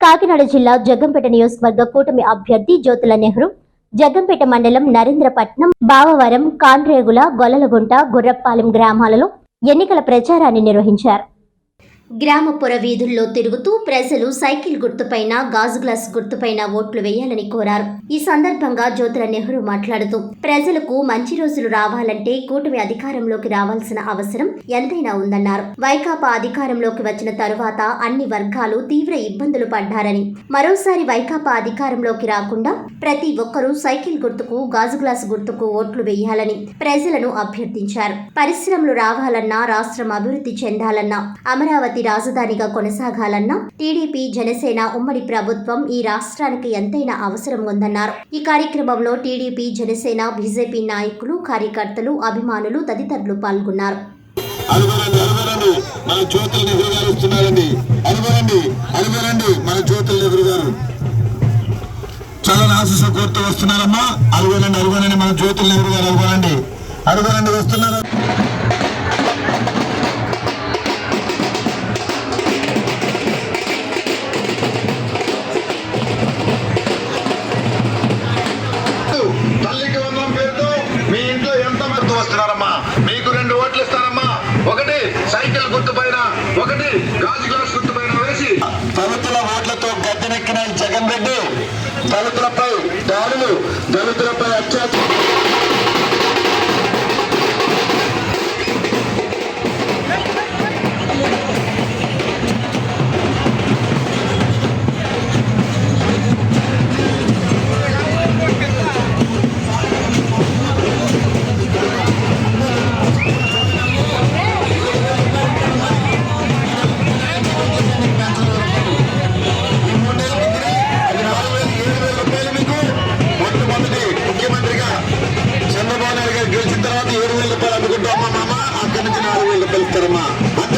కాకినాడ జిల్లా జగ్గంపేట నియోజకవర్గ కూటమి అభ్యర్థి జ్యోతుల నెహ్రూ జగ్గంపేట మండలం నరేంద్రపట్నం బావవరం కాన్రేగుల గొల్లలగుంట గుర్రపాలెం గ్రామాలలో ఎన్నికల ప్రచారాన్ని నిర్వహించారు. గ్రామ పొర వీధుల్లో తిరుగుతూ ప్రజలు సైకిల్ గుర్తుపైన గాజు గ్లాస్ గుర్తుపైన ఓట్లు వేయాలని కోరారు. ఈ సందర్భంగా జ్యోతుల నెహ్రూ మాట్లాడుతూ ప్రజలకు మంచి రోజులు రావాలంటే కూటమి అధికారంలోకి రావాల్సిన అవసరం ఎంతైనా ఉందన్నారు. వైకాపా అధికారంలోకి వచ్చిన తరువాత అన్ని వర్గాలు తీవ్ర ఇబ్బందులు పడ్డారని. మరోసారి వైకాపా అధికారంలోకి రాకుండా ప్రతి ఒక్కరూ సైకిల్ గుర్తుకు గాజు గ్లాస్ గుర్తుకు ఓట్లు వేయాలని ప్రజలను అభ్యర్థించారు. పరిశ్రమలు రావాలన్నా రాష్ట్రం అభివృద్ధి చెందాలన్నా అమరావతి రాజధానిగా కొనసాగాలన్నా టీడీపీ జనసేన ఉమ్మడి ప్రభుత్వం ఈ రాష్ట్రానికి ఎంతైనా అవసరం ఉందన్నారు. ఈ కార్యక్రమంలో టీడీపీ జనసేన బీజేపీ నాయకులు కార్యకర్తలు అభిమానులు తదితరులు పాల్గొన్నారు. అనుభరండి అనుభరండి మన జ్యోతుల మన జ్యోతుల నెహ్రూ గారు చాలా ఆశీస్సు కోరుతూ వస్తున్నారమ్మా. మన వస్తున్నారు. ఒకటి ఓట్లతో గద్దెనెక్కిన தெரியுமா